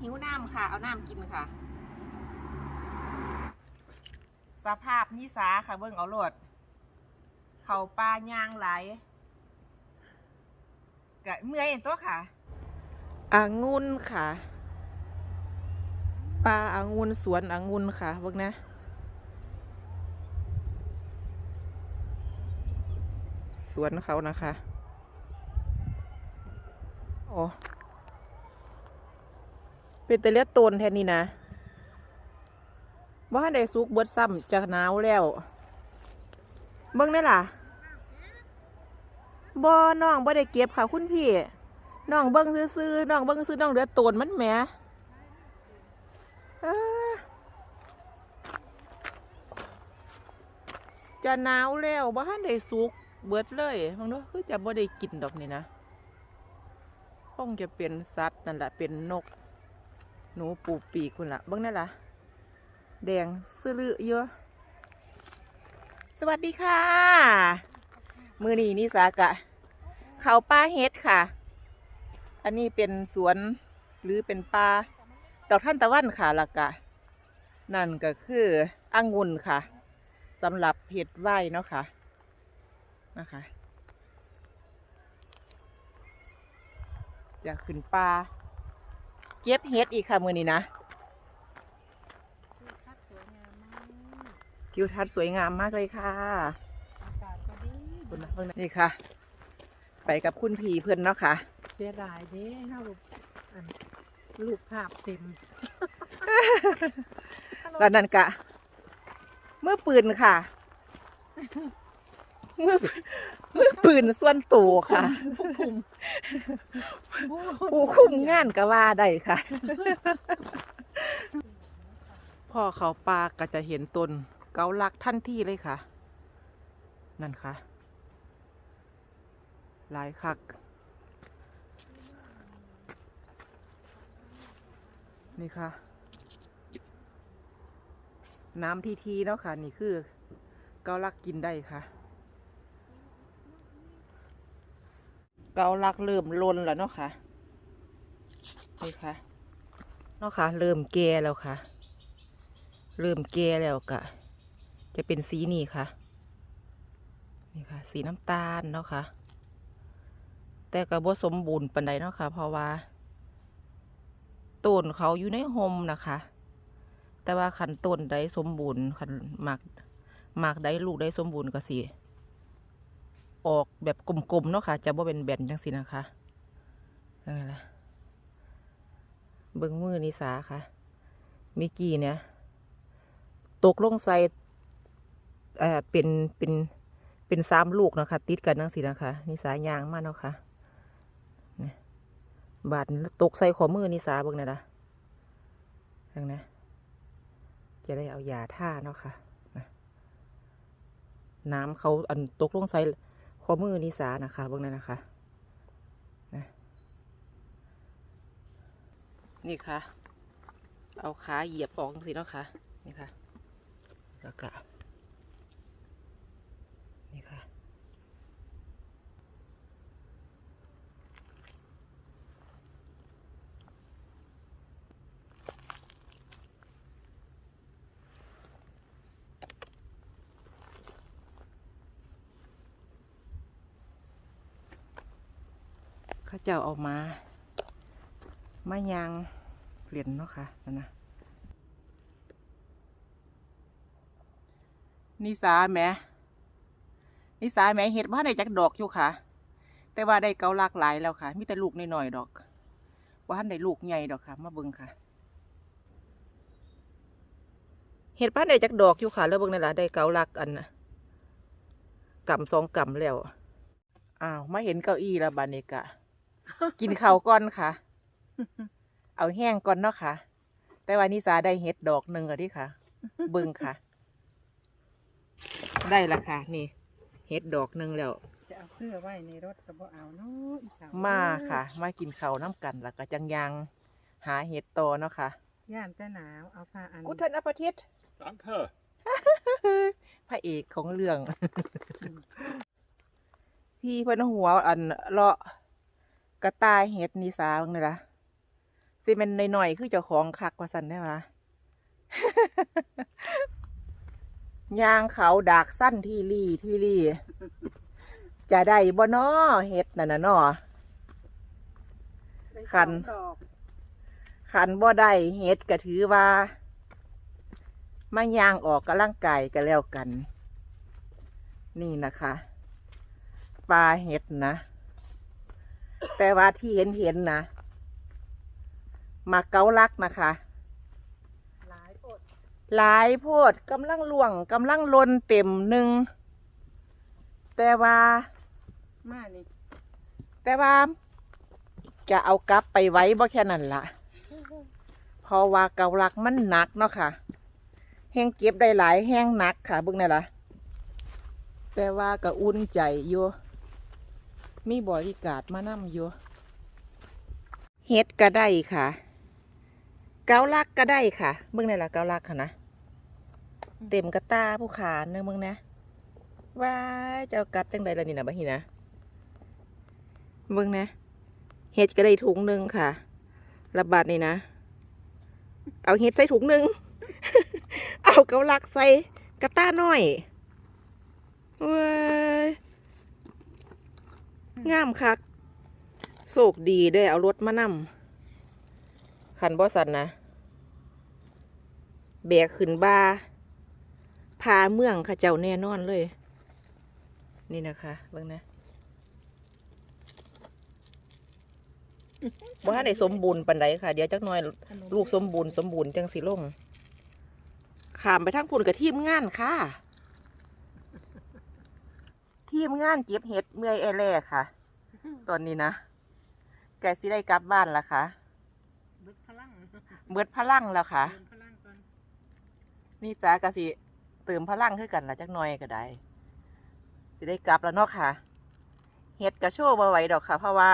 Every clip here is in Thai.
หิวน้ำค่ะ เอาน้ำกินค่ะ สภาพนิสาค่ะเบิ่งเอาโหลด เขาปลาย่างไหลกะเมื่อยเห็นตัวค่ะอางุ่นค่ะ ปลาอางุ่นสวนอางุ่นค่ะเบิ่งนะสวนเขานะคะ โอ้ เป็นแต่เลือดตนแทนนี่นะว่าได้สุกเบิดซ้ำจากหนาวแล้ว เบิ่งได้ล่ะบ่น้องบ่ได้เก็บค่ะคุณพี่น้องเบิ่งซื้อๆน้องเบิ่งซื้อน้องเหลือตนมันแหมจะหนาวแล้วบ่ทันได้สุกเบิดเลยบางเนาะคือจะบ่ได้กินดอกนี่นะคงจะเป็นสัตว์นั่นแหละเป็นนก หนูปูปีกคุณละเบิ่งได้ล่ะ แดงซื้อลือเยอะ สวัสดีค่ะ มือนี้นิสากะ เขาป้าเฮ็ดค่ะ อันนี้เป็นสวนหรือเป็นป่าดอกท่านตะวันค่ะละกะ นั่นก็คืออังุ่นค่ะสำหรับเห็ดไหวเนาะค่ะนะคะจะขึ้นป่า เก็บเห็ดอีกค่ะมือนี้นะทิวทัศน์สวยงามมากเลยค่ะอากาศก็ดีคุณนะเพิ่งนะนี่ค่ะ ไปกับคุณพีเพื่อนเนาะค่ะ เสียดายเด้เฮาอันรูปภาพเต็มแล้วนั่นกะ เมื่อปืนค่ะเมื่อเมื่อปืนส่วนตัวค่ะผู้คุมผู้คุมงานก็ว่าได้ค่ะ พ่อเขาปลาก็จะเห็นตนเกาลักทันทีเลยค่ะ นั่นค่ะ หลายคัก นี่ค่ะ น้ำทีทีๆเนาะค่ะ นี่คือเกาลักกินได้ค่ะ เกาลักเริ่มลนแล้วเนาะค่ะนี่ค่ะเนาะค่ะ เริ่มแก่แล้วค่ะ เริ่มแก่แล้วกะจะเป็นสีนี่ค่ะ นี่ค่ะ สีน้ำตาลเนาะค่ะ แต่ก็บ่สมบูรณ์ปานใดเนาะค่ะ เพราะว่าต้นเขาอยู่ในโฮมนะคะ แต่ว่าขันต้นใดสมบูรณ์ขันหมากหมากใดลูกใดสมบูรณ์ก็สิ ออกแบบกลมๆเนาะค่ะ จะบ่เป็นแบนจังสินะคะนั่นแหละเบิ้งมือนิสาค่ะมื่อกี้เนี่ย ตกลงใส่เอ่อเป็นเป็นเป็นสามลูกนะคะ ติดกันจังสินะคะนิสายางมากเนาะค่ะนี่บาดตกใส่ขอมือนิสาเบิ่งน่อยนะยังนะจะได้เอายาท่าเนาะค่ะนะน้ำเขาอันตกลงใส่ ข้อมือนิสานะคะเบื้องนั้นนะคะนะนี่ค่ะ เอาขาเหยียบออกสิเนาะค่ะ นี่ค่ะแล้วก็ ข้าเจ้าเอามา มายางเปลี่ยนเนาะค่ะนั่นนะนิสาแหม่นิสาแหม่เห็ดว่าได้จากดอกอยู่ค่ะ แต่ว่าได้เกาหลากหลายแล้วค่ะมีแต่ลูกน้อยๆดอกว่าท่านได้ลูกใหญ่ดอกค่ะ มาเบิ่งค่ะ เห็ดบ้านได้จากดอกอยู่ค่ะ แล้วเบิ่งนั่นล่ะได้เกาลักอันน่ะกำสองกำแล้วอ้าวมาเห็นเก้าอี้แล้วบานเนกะ กินข้าวก่อนค่ะ เอาแห้งก่อนเนาะค่ะ แต่ว่านิสาได้เห็ดดอกหนึ่งอะที่ค่ะ เบิ่งค่ะ ได้ละค่ะ นี่ เห็ดดอกหนึ่งแล้ว จะเอาเสื้อไว้ในรถก็บ่เอาเนาะอีสาวมาค่ะ มากินข้าวน้ำกันแล้วก็จังยังหาเห็ดโตอเนาะค่ะ ย่านแต่หนาวเอาผ้าอันกุทันอปทิต Danke. พระเอกของเรื่อง พี่เพิ่นหัวอันเลาะ กระต่ายเห็ดนิสาบิ่งนี่ละสิเป็นหน่อยๆคือเจ้าของคักว่าสันได้ปะยางเขาดากสั้นที่รี่ที่รี่จะได้บ่นอเฮ็ดนั่นน่ะนอได้คันสออกขันบ่ได้เฮ็ดก็ถือว่า มายางออกกำลังกายก็แล้วกัน นี่นะคะ ปลาเห็ดนะ แต่ว่าที่เห็นเห็นนะมาเกาลักนะคะ หลายอดหลายโพดกำลังล่วงกำลังลนเต็มหนึ่ง แต่ว่ามานี่แต่ว่า จะเอากลับไปไว้บ่แค่นั้นละเพราะว่าเกาลักมันหนักเนาะค่ะ แห้งเก็บได้หลายแห้งหนักค่ะเบิ่งนี่ล่ะแต่ว่าก็อุ่นใจอยู่ มีบริการมานำอยู่เฮ็ดก็ได้ค่ะ เกาลักก็ได้ค่ะเบิ่งนี่ล่ะเกาลักค่ะนะเต็มกระตาผู้ขาเนึงมึงนะว้ายเจ้ากลับจังใดล่ะนี่นะบัดนี้นะเบิ่งนะเฮ็ดก็ได้ถุงหนึ่งค่ะระบาดนี่นะ เอาเฮ็ดใส่ถุงหนึ่งเอาเกาลักใส่กระตาน้อยเว้ย งามคักโศกดีเด้อเอารถมานำขันบ่สันนะแบกขึ้นบาพาเมืองเข้าเจ้าแน่นอนเลย นี่นะคะเบิ่งนะบ่ทันได้สมบูรณ์ปานใดค่ะ เดี๋ยวจักหน่อยขนมลูกสมบูรณ์สมบูรณ์จังสิลงขามไปทั้งพุ่นกับทีมงานค่ะ ทีมงานเก็บเห็ดเมื่อยแอแล่ค่ะ ตอนนี้นะแกสิได้กลับบ้านละค่ะเบิดพลังเบิดพลังแล้วค่ะเติมพลังก่อนนี่จ้ากะสิเติมพลังขึ้นกันละจักหน่อยก็ได้ สิได้กลับแล้วเนาะค่ะเห็ดกระโชว์บ่ไหวดอกค่ะ เพราะว่า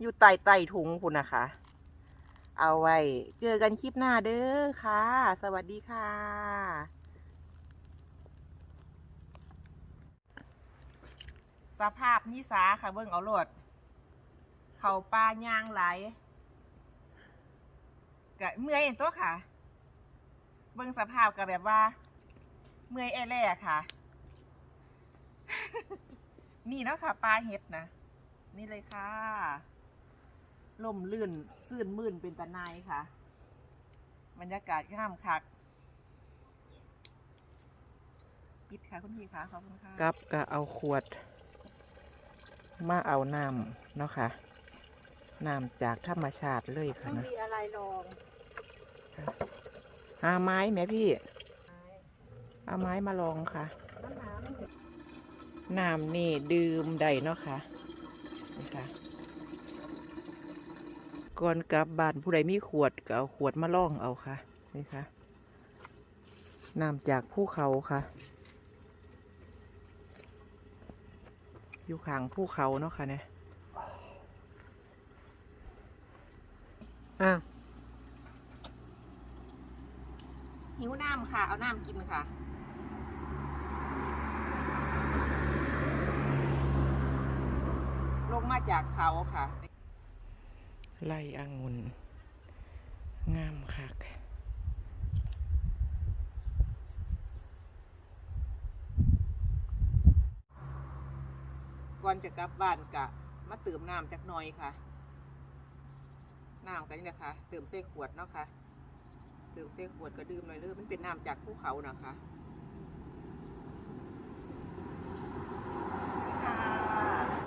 อยู่ใต้ใต้ถุงคุณนะคะ เอาไว้ เจอกันคลิปหน้าเด้อค่ะ สวัสดีค่ะ สภาพนิสาค่ะเบิ่งเอาโลด เขาปลายางไหลกะเมื่อยเห็นตัวค่ะ เบิ่งสภาพก็แบบว่า เมื่อยแอแล่ค่ะ นี่เนาะค่ะปลาเห็ดนะนี่เลยค่ะล่มลื่นซื่นมื่นเป็นตะนายค่ะ บรรยากาศงามคักปิดค่ะคุณพี่ค่ะขอบคุณค่ะ กับก็เอาขวด มาเอาน้ำเนาะค่ะน้ำจากธรรมชาติเลยค่ะต้องนะมีอะไรรองหาไม้ไหมพี่ไม้เอาไม้มาลองค่ะน้ำน้ำไม่เห็นน้ำนี่ดื่มได้เนาะค่ะนี่ค่ะก่อนกลับบ้านผู้ใดมีขวดก็เอาขวดมาล่องเอาค่ะนี่ค่ะน้ำจากภูเขาค่ะ อยู่ข้างภูเขาเนาะค่ะเนี่ยอะหิวน้ำค่ะ เอาน้ำกินค่ะลงมาจากเขาค่ะ ไล่องุ่นงามคัก ก่อนจะกลับบ้านกะมาเติมน้ำจักหน่อยค่ะ น้ำกันนี่นะคะ เติมเส้ขวดเนาะค่ะเติมเส้ขวดก็ดื่มหน่อยเลยมันเป็นน้ำจากภูเขานะคะ